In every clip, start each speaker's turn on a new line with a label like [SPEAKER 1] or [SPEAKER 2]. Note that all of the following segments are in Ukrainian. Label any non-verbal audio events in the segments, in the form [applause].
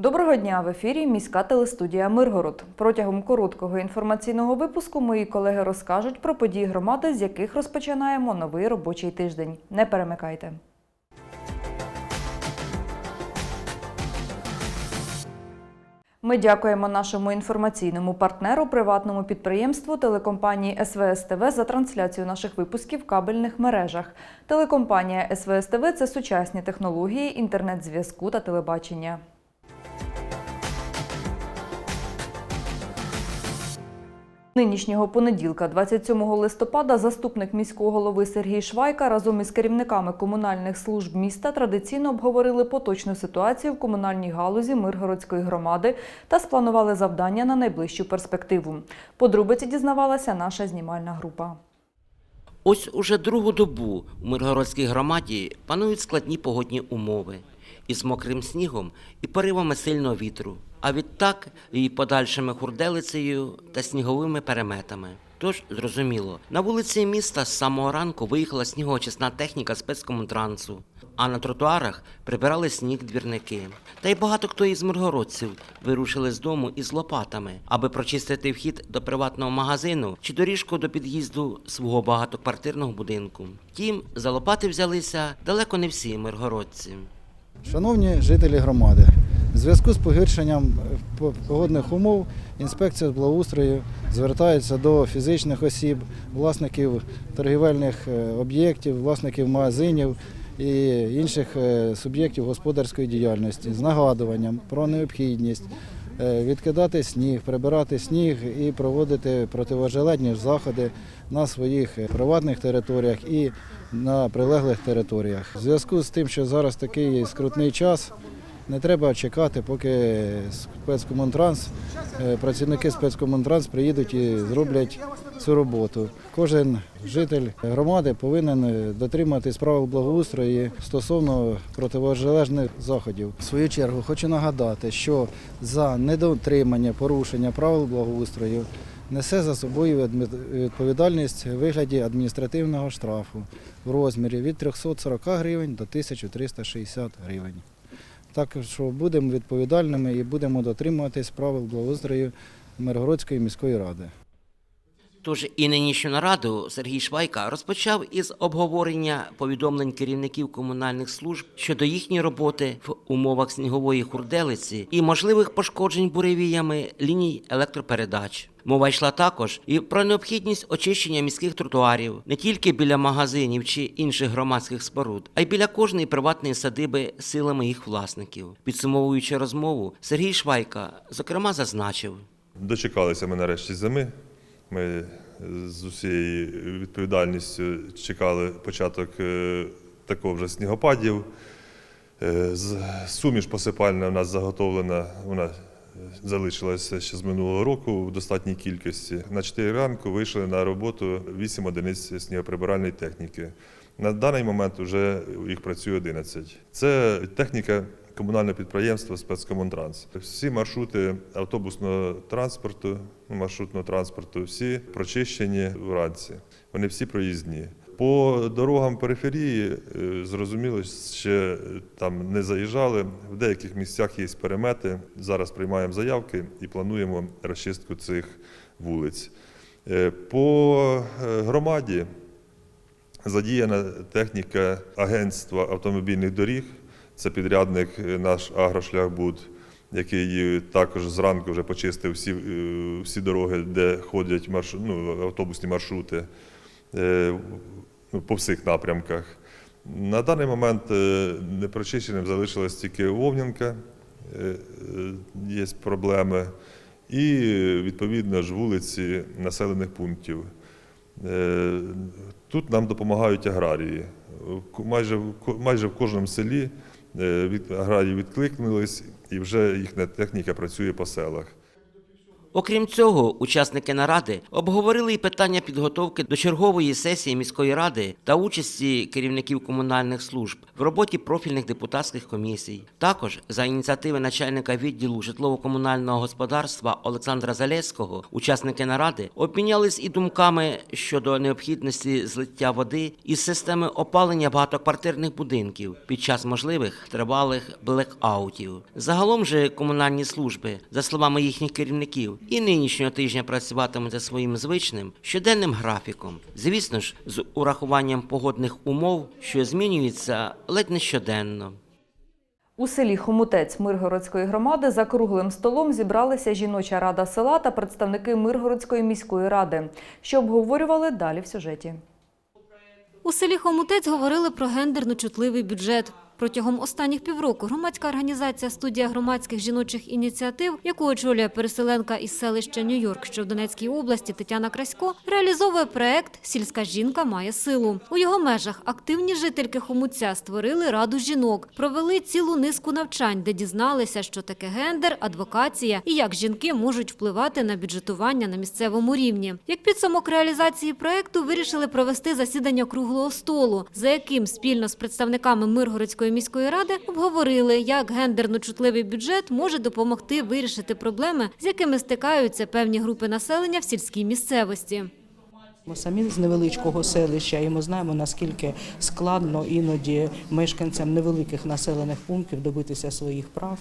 [SPEAKER 1] Доброго дня в ефірі міська телестудія Миргород. Протягом короткого інформаційного випуску мої колеги розкажуть про події громади, з яких розпочинаємо новий робочий тиждень. Не перемикайте. Ми дякуємо нашому інформаційному партнеру, приватному підприємству телекомпанії СВС ТВ за трансляцію наших випусків в кабельних мережах. Телекомпанія СВС ТВ – це сучасні технології інтернет-зв'язку та телебачення. Нинішнього понеділка, 27 листопада, заступник міського голови Сергій Швайка разом із керівниками комунальних служб міста традиційно обговорили поточну ситуацію в комунальній галузі Миргородської громади та спланували завдання на найближчу перспективу. Подробиці дізнавалася наша знімальна група.
[SPEAKER 2] Ось уже другу добу у Миргородській громаді панують складні погодні умови із мокрим снігом і поривами сильного вітру, а відтак і подальшими хурделицею та сніговими переметами. Тож, зрозуміло, на вулиці міста з самого ранку виїхала снігоочисна техніка спецкомунтрансу, а на тротуарах прибирали сніг двірники. Та й багато хто із миргородців вирушили з дому із лопатами, аби прочистити вхід до приватного магазину чи доріжку до під'їзду свого багатоквартирного будинку. Втім, за лопати взялися далеко не всі миргородці.
[SPEAKER 3] Шановні жителі громади, в зв'язку з погіршенням е, погодних умов інспекція з благоустрою звертається до фізичних осіб, власників торгівельних е, об'єктів, власників магазинів і інших е, суб'єктів господарської діяльності з нагадуванням про необхідність відкидати сніг, прибирати сніг і проводити противожеледні заходи на своїх приватних територіях і на прилеглих територіях. В зв'язку з тим, що зараз такий скрутний час, не треба чекати, поки спецкомунтранс, е, працівники спецкомунтранс приїдуть і зроблять цю роботу. Кожен житель громади повинен е, дотриматись правил благоустрою стосовно противожележних заходів. В свою чергу хочу нагадати, що за недотримання порушення правил благоустрою несе за собою відповідальність у вигляді адміністративного штрафу в розмірі від 340 гривень до 1360 гривень. Так що будемо відповідальними і будемо дотримуватись правил благоустрою Миргородської міської ради.
[SPEAKER 2] Тож і нинішню нараду Сергій Швайка розпочав із обговорення повідомлень керівників комунальних служб щодо їхньої роботи в умовах снігової хурделиці і можливих пошкоджень буревіями ліній електропередач. Мова йшла також і про необхідність очищення міських тротуарів не тільки біля магазинів чи інших громадських споруд, а й біля кожної приватної садиби силами їх власників. Підсумовуючи розмову, Сергій Швайка зокрема зазначив.
[SPEAKER 4] Дочекалися ми нарешті зими. Ми з усією відповідальністю чекали початок е, такого вже снігопадів. Е, Суміш посипальна в нас заготовлена, вона е, залишилася ще з минулого року в достатній кількості. На 4 ранку вийшли на роботу 8 одиниць снігоприбиральної техніки. На даний момент вже їх працює 11. Це техніка комунального підприємства спецкомунтранс. Всі маршрути автобусного транспорту, маршрутного транспорту, всі прочищені вранці. Вони всі проїзні. По дорогам периферії е, зрозуміло, ще там не заїжджали. В деяких місцях є перемети. Зараз приймаємо заявки і плануємо розчистку цих вулиць. Е, По е, громаді задіяна техніка Агентства автомобільних доріг. Це підрядник е, наш Агрошляхбуд, який е, також зранку вже почистив всі, е, всі дороги, де ходять марш... ну, автобусні маршрути е, по всіх напрямках. На даний момент е, непрочищеним залишилась тільки Вовнянка, е, е, є проблеми, і відповідно ж вулиці населених пунктів. Тут нам допомагають аграрії. Майже, майже в кожному селі аграрії відкликнулись, і вже їхня техніка працює по селах.
[SPEAKER 2] Окрім цього, учасники наради обговорили і питання підготовки до чергової сесії міської ради та участі керівників комунальних служб в роботі профільних депутатських комісій. Також за ініціативи начальника відділу житлово-комунального господарства Олександра Залєського учасники наради обмінялись і думками щодо необхідності злиття води із системи опалення багатоквартирних будинків під час можливих тривалих блекаутів. Загалом же комунальні служби, за словами їхніх керівників, і нинішнього тижня працюватимуть за своїм звичним щоденним графіком. Звісно ж, з урахуванням погодних умов, що змінюються ледь не щоденно.
[SPEAKER 5] У селі Хомутець Миргородської громади за круглим столом зібралися жіноча рада села та представники Миргородської міської ради, що обговорювали далі в сюжеті.
[SPEAKER 6] У селі Хомутець говорили про гендерно чутливий бюджет. Протягом останніх півроку громадська організація «Студія громадських жіночих ініціатив», яку очолює переселенка із селища Нью-Йорк, що в Донецькій області Тетяна Красько, реалізовує проект «Сільська жінка має силу». У його межах активні жительки Хомуця створили раду жінок, провели цілу низку навчань, де дізналися, що таке гендер, адвокація і як жінки можуть впливати на бюджетування на місцевому рівні. Як підсумок реалізації проекту вирішили провести засідання круглого столу, за яким спільно з представниками Миргородської міської ради обговорили, як гендерно-чутливий бюджет може допомогти вирішити проблеми, з якими стикаються певні групи населення в сільській місцевості.
[SPEAKER 7] Ми самі з невеличкого селища, і ми знаємо, наскільки складно іноді мешканцям невеликих населених пунктів добитися своїх прав.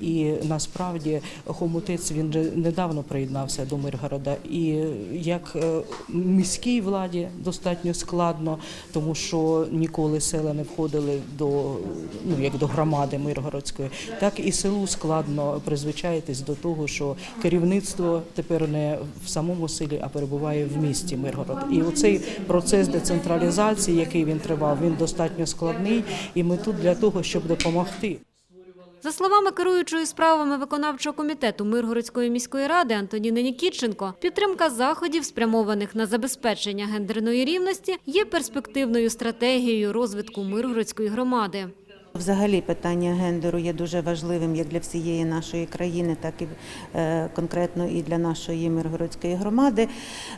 [SPEAKER 7] І насправді Хомутець він недавно приєднався до Миргорода. І як е, міській владі достатньо складно, тому що ніколи села не входили до ну як до громади Миргородської, так і селу складно призвичаїтись до того, що керівництво тепер не в самому селі, а перебуває в місті Миргород. І оцей процес децентралізації, який він тривав, він достатньо складний, і ми тут для того, щоб допомогти.
[SPEAKER 6] За словами керуючої справами виконавчого комітету Миргородської міської ради Антоніни Нікітченко, підтримка заходів, спрямованих на забезпечення гендерної рівності, є перспективною стратегією розвитку Миргородської громади.
[SPEAKER 8] Взагалі питання гендеру є дуже важливим як для всієї нашої країни, так і е, конкретно і для нашої Миргородської громади.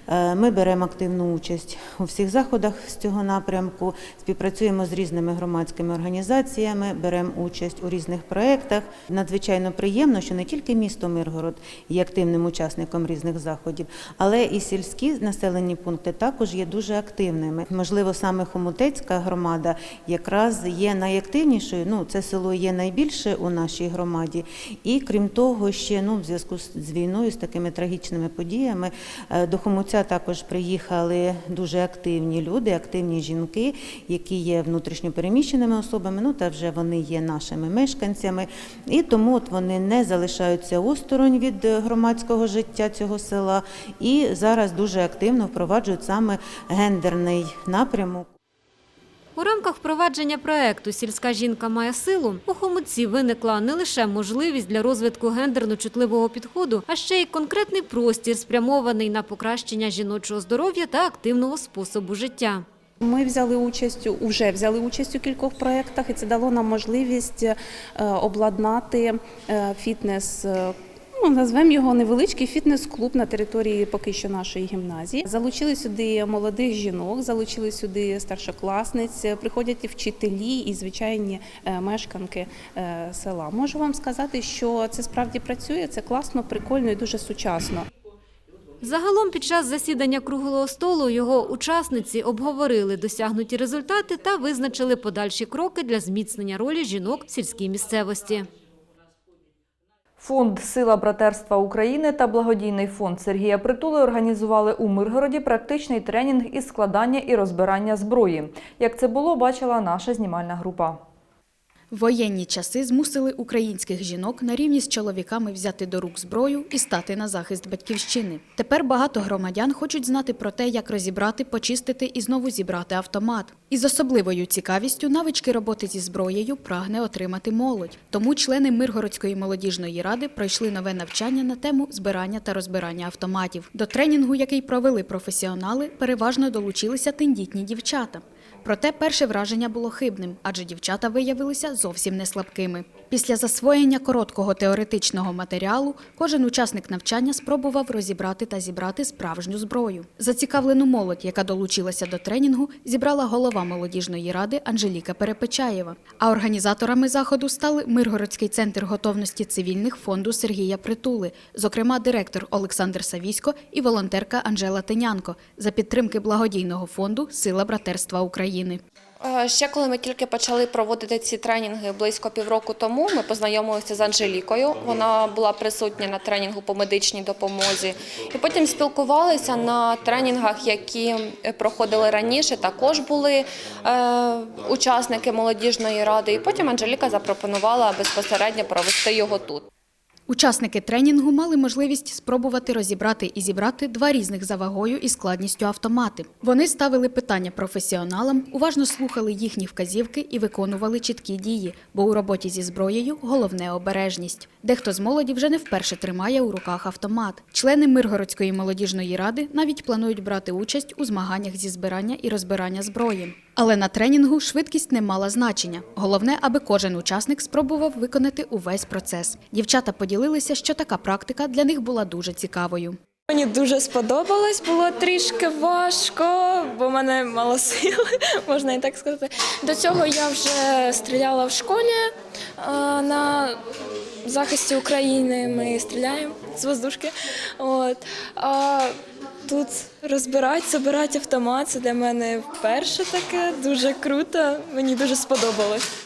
[SPEAKER 8] Е, Ми беремо активну участь у всіх заходах з цього напрямку, співпрацюємо з різними громадськими організаціями, беремо участь у різних проєктах. Надзвичайно приємно, що не тільки місто Миргород є активним учасником різних заходів, але і сільські населені пункти також є дуже активними. Можливо, саме Хомутецька громада якраз є найактивнішою. Ну, це село є найбільше у нашій громаді. І крім того, ще ну, в зв'язку з війною, з такими трагічними подіями, е, до Хомуця також приїхали дуже активні люди, активні жінки, які є внутрішньо переміщеними особами, ну та вже вони є нашими мешканцями. І тому от вони не залишаються осторонь від громадського життя цього села і зараз дуже активно впроваджують саме гендерний напрямок.
[SPEAKER 6] У рамках впровадження проекту «Сільська жінка має силу» у Хомутці виникла не лише можливість для розвитку гендерно-чутливого підходу, а ще й конкретний простір, спрямований на покращення жіночого здоров'я та активного способу життя.
[SPEAKER 9] Ми взяли участь у- вже взяли участь у кількох проєктах, і це дало нам можливість е, обладнати е, фітнес. Ну, назвемо його невеличкий фітнес-клуб на території поки що нашої гімназії. Залучили сюди молодих жінок, залучили сюди старшокласниць, приходять і вчителі і звичайні е, мешканки е, села. Можу вам сказати, що це справді працює, це класно, прикольно і дуже сучасно.
[SPEAKER 6] Загалом під час засідання круглого столу його учасниці обговорили досягнуті результати та визначили подальші кроки для зміцнення ролі жінок в сільській місцевості.
[SPEAKER 5] Фонд Сила братерства України та благодійний фонд Сергія Притули організували у Миргороді практичний тренінг із складання і розбирання зброї. Як це було, бачила наша знімальна група.
[SPEAKER 10] Воєнні часи змусили українських жінок на рівні з чоловіками взяти до рук зброю і стати на захист батьківщини. Тепер багато громадян хочуть знати про те, як розібрати, почистити і знову зібрати автомат. Із особливою цікавістю навички роботи зі зброєю прагне отримати молодь. Тому члени Миргородської молодіжної ради пройшли нове навчання на тему збирання та розбирання автоматів. До тренінгу, який провели професіонали, переважно долучилися тендітні дівчата. Проте перше враження було хибним, адже дівчата виявилися зовсім не слабкими. Після засвоєння короткого теоретичного матеріалу кожен учасник навчання спробував розібрати та зібрати справжню зброю. Зацікавлену молодь, яка долучилася до тренінгу, зібрала голова молодіжної ради Анжеліка Перепечаєва. А організаторами заходу стали Миргородський центр готовності цивільних фонду Сергія Притули, зокрема директор Олександр Савісько і волонтерка Анжела Тенянко за підтримки благодійного фонду Сила братерства України.
[SPEAKER 11] Е, Ще коли ми тільки почали проводити ці тренінги близько півроку тому, ми познайомилися з Анжелікою. Вона була присутня на тренінгу по медичній допомозі. І потім спілкувалися на тренінгах, які е, проходили раніше. Також були е, учасники молодіжної ради. І потім Анжеліка запропонувала безпосередньо провести його тут.
[SPEAKER 10] Учасники тренінгу мали можливість спробувати розібрати і зібрати два різних за вагою і складністю автомати. Вони ставили питання професіоналам, уважно слухали їхні вказівки і виконували чіткі дії, бо у роботі зі зброєю головне обережність. Дехто з молоді вже не вперше тримає у руках автомат. Члени Миргородської молодіжної ради навіть планують брати участь у змаганнях зі збирання і розбирання зброї. Але на тренінгу швидкість не мала значення. Головне, аби кожен учасник спробував виконати увесь процес. Дівчата поділилися, що така практика для них була дуже цікавою.
[SPEAKER 12] Мені дуже сподобалось, було трішки важко, бо в мене мало сили, [laughs] можна і так сказати. До цього я вже стріляла в школі на захисті України. Ми стріляємо з воздушки. От. Тут розбирати, збирати автомат це для мене вперше таке, дуже круто. Мені дуже сподобалось.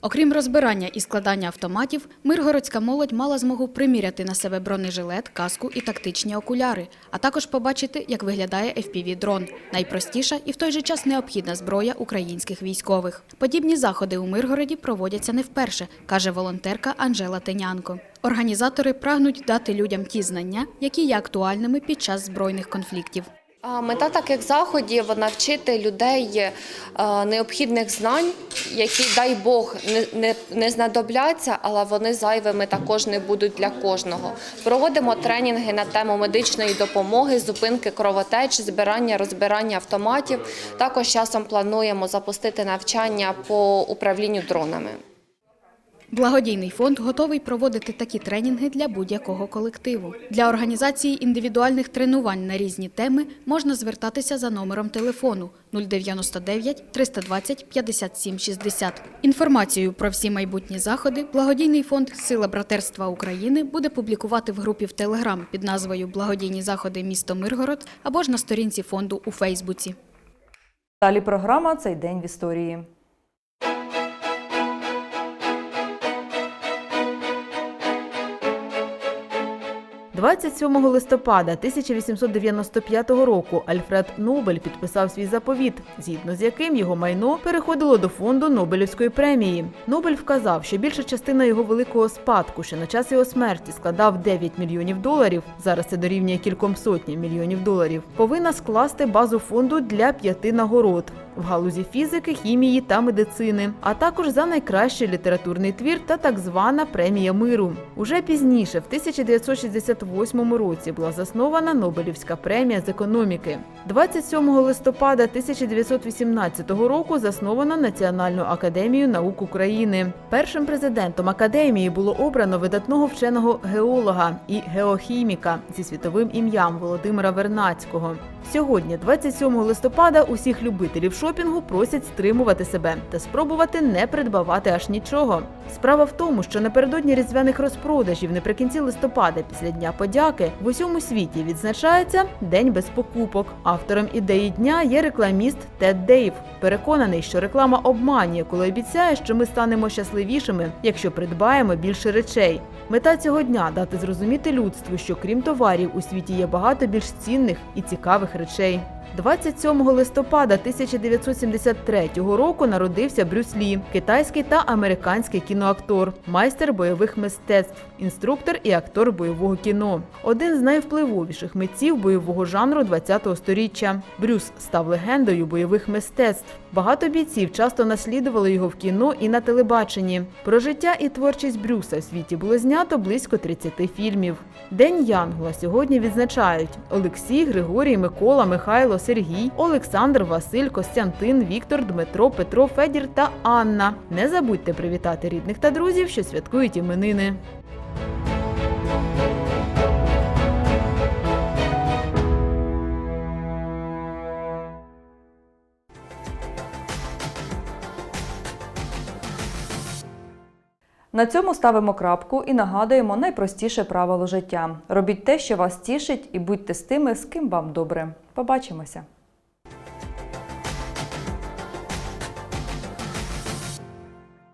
[SPEAKER 10] Окрім розбирання і складання автоматів, миргородська молодь мала змогу приміряти на себе бронежилет, каску і тактичні окуляри, а також побачити, як виглядає FPV-дрон – найпростіша і в той же час необхідна зброя українських військових. Подібні заходи у Миргороді проводяться не вперше, каже волонтерка Анжела Тенянко. Організатори прагнуть дати людям ті знання, які є актуальними під час збройних конфліктів.
[SPEAKER 11] Мета таких заходів навчити людей е, необхідних знань, які, дай Бог, не, знадобляться, але вони зайвими також не будуть для кожного. Проводимо тренінги на тему медичної допомоги, зупинки кровотеч, збирання, розбирання автоматів. Також часом плануємо запустити навчання по управлінню дронами.
[SPEAKER 10] Благодійний фонд готовий проводити такі тренінги для будь-якого колективу. Для організації індивідуальних тренувань на різні теми можна звертатися за номером телефону 099 320 57 60. Інформацію про всі майбутні заходи благодійний фонд Сила братерства України буде публікувати в групі в Телеграм під назвою Благодійні заходи місто Миргород або ж на сторінці фонду у Фейсбуці.
[SPEAKER 5] Далі програма Цей день в історії. 27 листопада 1895 року Альфред Нобель підписав свій заповіт, згідно з яким його майно переходило до фонду Нобелівської премії. Нобель вказав, що більша частина його великого спадку, що на час його смерті складав 9 мільйонів доларів, зараз це дорівнює кільком сотням мільйонів доларів, повинна скласти базу фонду для п'яти нагород в галузі фізики, хімії та медицини, а також за найкращий літературний твір та так звана премія миру. Уже пізніше, в 1968 році, була заснована Нобелівська премія з економіки. 27 листопада 1918 року засновано Національну академію наук України. Першим президентом академії було обрано видатного вченого геолога і геохіміка зі світовим ім'ям Володимира Вернацького. Сьогодні, 27 листопада, усіх любителів шопінгу просять стримувати себе та спробувати не придбавати аж нічого. Справа в тому, що напередодні різдвяних розпродажів наприкінці листопада, після Дня подяки, в усьому світі відзначається День без покупок. Автором ідеї дня є рекламіст Тед Дейв. Переконаний, що реклама обманює, коли обіцяє, що ми станемо щасливішими, якщо придбаємо більше речей. Мета цього дня дати зрозуміти людству, що крім товарів у світі є багато більш цінних і цікавих речей. 27 листопада 1973 року народився Брюс Лі, китайський та американський кіноактор, майстер бойових мистецтв, інструктор і актор бойового кіно. Один з найвпливовіших митців бойового жанру ХХ століття. Брюс став легендою бойових мистецтв. Багато бійців часто наслідували його в кіно і на телебаченні. Про життя і творчість Брюса в світі було знято близько 30 фільмів. День Янгола сьогодні відзначають Олексій, Григорій, Микола, Михайло, Сергій, Олександр, Василь, Костянтин, Віктор, Дмитро, Петро, Федір та Анна. Не забудьте привітати рідних та друзів, що святкують іменини.
[SPEAKER 1] На цьому ставимо крапку і нагадуємо найпростіше правило життя: робіть те, що вас тішить, і будьте з тими, з ким вам добре. Побачимося!